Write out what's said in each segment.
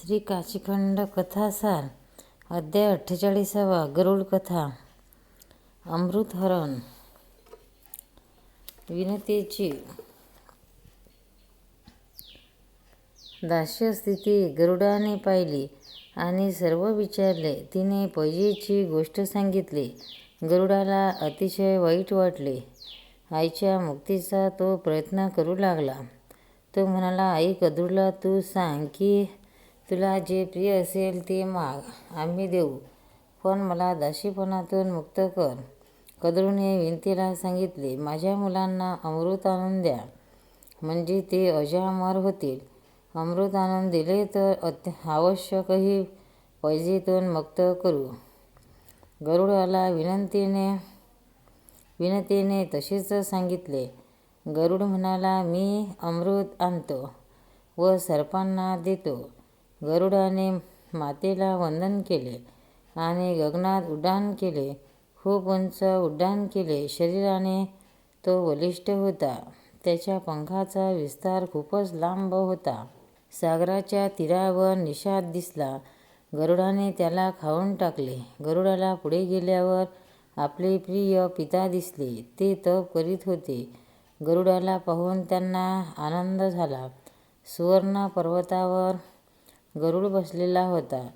श्री काशीखंड कथासार अध्याय अठ्ठेचाळीसावा गरुड कथा अमृतहरण विनतेची दास्यस्थिती गरुडाने पाहिली आणि सर्व विचारले तिने पैजेची गोष्ट सांगितली. गरुडाला अतिशय वाईट वाटले. आईच्या मुक्तीचा तो प्रयत्न करू लागला. तो म्हणाला आई कदरूला तू सांग की तुला जे प्रिय असेल ते माग आम्ही देऊ. पण मला दाशीपणातून मुक्त कर. कदरूने विनतीला सांगितले माझ्या मुलांना अमृत आणून द्या. म्हणजे ते अजामर होतील. अमृत आणून दिले तर अत्य आवश्यकही पैजेतून मुक्त करू. गरुडाला विनंतीने विनंतीने तसेच सांगितले. गरुड म्हणाला मी अमृत आणतो व सर्पांना देतो. गरुडाने मातेला वंदन केले आणि गगनात उड्डाण केले. खूप उंच उड्डाण केले. शरीराने तो बलिष्ठ होता. त्याच्या पंखाचा विस्तार खूपच लांब होता. सागराच्या तीरावर निषाद दिसला. गरुडाने त्याला खाऊन टाकले. गरुडाला पुढे गेल्यावर आपले प्रिय पिता दिसले. ते तप करीत होते. गरुडाला पाहून त्यांना आनंद झाला. सुवर्ण पर्वतावर गरुड बसलेला होता.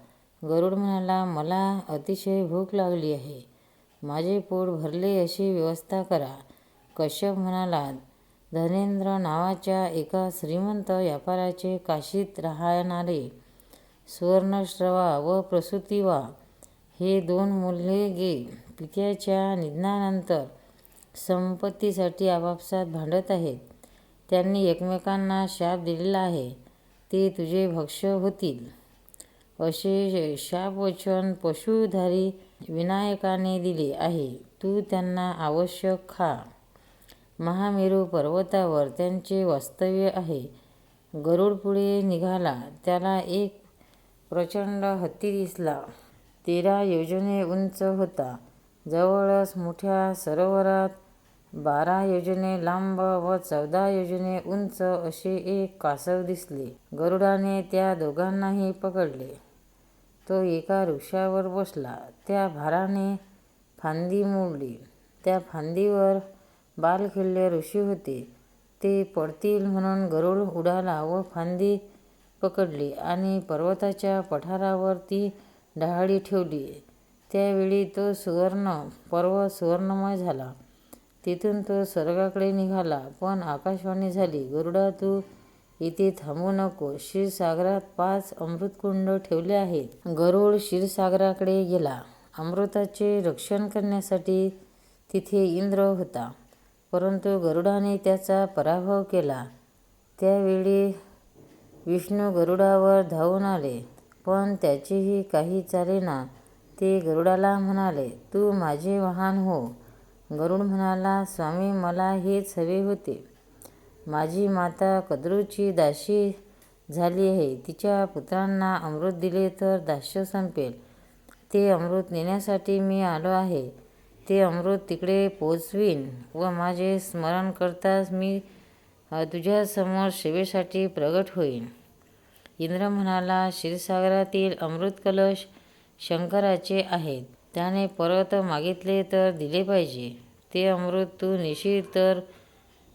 गरुड म्हणाला मला अतिशय भूक लागली आहे. माझे पोट भरले अशी व्यवस्था करा. कश्यप म्हणाला धनेंद्र नावाच्या एका श्रीमंत व्यापाराचे काशीत राहणारे सुवर्णश्रवा व प्रसूतिवा हे दोन मुलगे पित्याच्या निधनानंतर संपत्तीसाठी आपापसात भांडत आहेत. त्यांनी एकमेकांना शाप दिलेला आहे. ते तुझे भक्ष होतील. असे शापवचन पशुधारी विनायकाने दिले आहे. तू त्यांना आवश्यक खा. महामेरू पर्वतावर त्यांचे वास्तव्य आहे. गरुड पुढे निघाला. त्याला एक प्रचंड हत्ती दिसला. तेरा योजने उंच होता. जवळच मोठ्या सरोवरात बारा योजने लांब व चौदा योजने उंच असे एक कासव दिसले. गरुडाने त्या दोघांनाही पकडले. तो एका वृक्षावर बसला. त्या भाराने फांदी मोडली. त्या फांदीवर बालखिल्य ऋषी होते. ते पडतील म्हणून गरुड उडाला व फांदी पकडली आणि पर्वताच्या पठारावर ती डहाळी ठेवली. त्यावेळी तो सुवर्ण पर्वत सुवर्णमय झाला. तिथून तो स्वर्गाकडे निघाला पण आकाशवाणी झाली गरुडा तू इथे थांबू नको. क्षीरसागरात पाच अमृतकुंड ठेवले आहेत. गरुड क्षीरसागराकडे गेला. अमृताचे रक्षण करण्यासाठी तिथे इंद्र होता परंतु गरुडाने त्याचा पराभव केला. त्यावेळी विष्णू गरुडावर धावून आले पण त्याचेही काही चालेना. ते गरुडाला म्हणाले तू माझे वाहन हो. गरुड म्हणाला स्वामी मला हेच हवे होते. माझी माता कद्रूची दाशी झाली आहे. तिच्या पुत्रांना अमृत दिले तर दास्य संपेल. ते अमृत नेण्यासाठी मी आलो आहे. ते अमृत तिकडे पोचवीन व माझे स्मरण करताच मी तुझ्यासमोर सेवेसाठी प्रगट होईन. इंद्र म्हणाला क्षीरसागरातील अमृत कलश शंकराचे आहेत. त्याने परत मागितले तर दिले पाहिजे. ते अमृत तू नेशील तर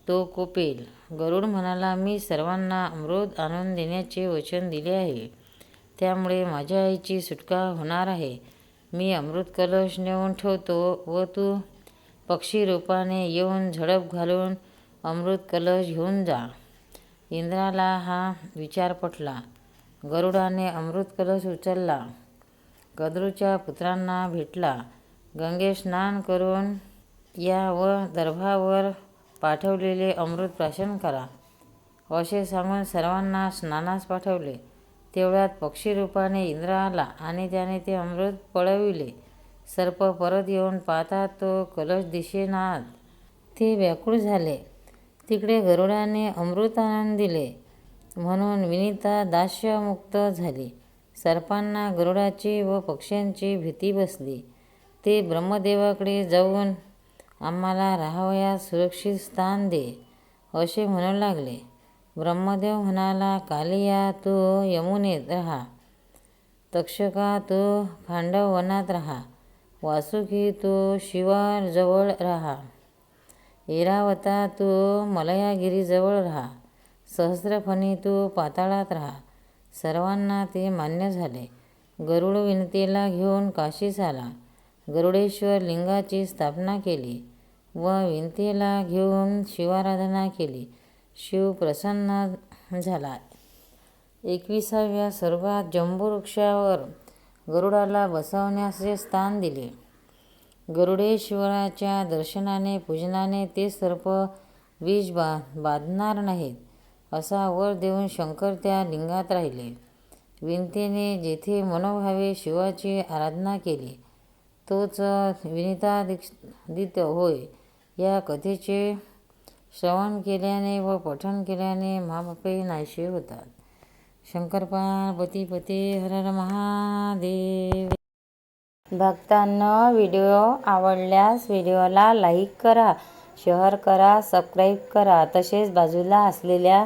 तो कोपेल. गरुड म्हणाला मी सर्वांना अमृत आणून देण्याचे वचन दिले आहे. त्यामुळे माझ्या आईची सुटका होणार आहे. मी अमृत कलश नेऊन ठेवतो व तू पक्षी रूपाने येऊन झडप घालून अमृत कलश घेऊन जा. इंद्राला हा विचार पटला. गरुडाने अमृत कलश उचलला. गद्रूच्या पुत्रांना भेटला. गंगे स्नान करून या व दर्भावर पाठवलेले अमृत प्राशन करा. असे सांगून सर्वांना स्नानास पाठवले. तेवढ्यात पक्षीरूपाने इंद्र आला आणि त्याने ते अमृत पळविले. सर्प परत येऊन पाहता तो कलश दिशेनात ते व्याकुळ झाले. तिकडे गरुडाने अमृत आणून दिले. म्हणून विनीता दास्यमुक्त झाली. सर्पांना गरुडाची व पक्ष्यांची भीती बसली. ते ब्रह्मदेवाकडे जाऊन आम्हाला राहावयास सुरक्षित स्थान दे असे म्हणू लागले. ब्रह्मदेव म्हणाला कालिया तू यमुनेत राहा. तक्षका तो खांडव वनात राहा. वासुकी तो शिवाजवळ राहा. इरावता तू मलयागिरीजवळ राहा. सहस्रफणी तू पाताळात राहा. सर्वांना ते मान्य झाले. गरुड विनतेला घेऊन काशीस आला. गरुडेश्वर लिंगाची स्थापना केली व विनतेला घेऊन शिवाराधना केली. शिव प्रसन्न झाला. एकविसाव्या सर्वात जंबुवृक्षावर गरुडाला बसवण्याचे स्थान दिले. गरुडेश्वराच्या दर्शनाने पूजनाने ते सर्प विष बा बांधणार नाहीत असा वर देऊन शंकर त्या लिंगात राहिले. विनतेने जेथे मनोभावे शिवाची आराधना केली तोच विनितादित्य होय. या कथेचे श्रवण केल्याने व पठण केल्याने महापापे नाहीसे होतात. शंकर पार्वती पते हर महादेव. भक्तांना व्हिडिओ आवडल्यास व्हिडिओला लाईक करा शेअर करा सबस्क्राईब करा. तसेच बाजूला असलेल्या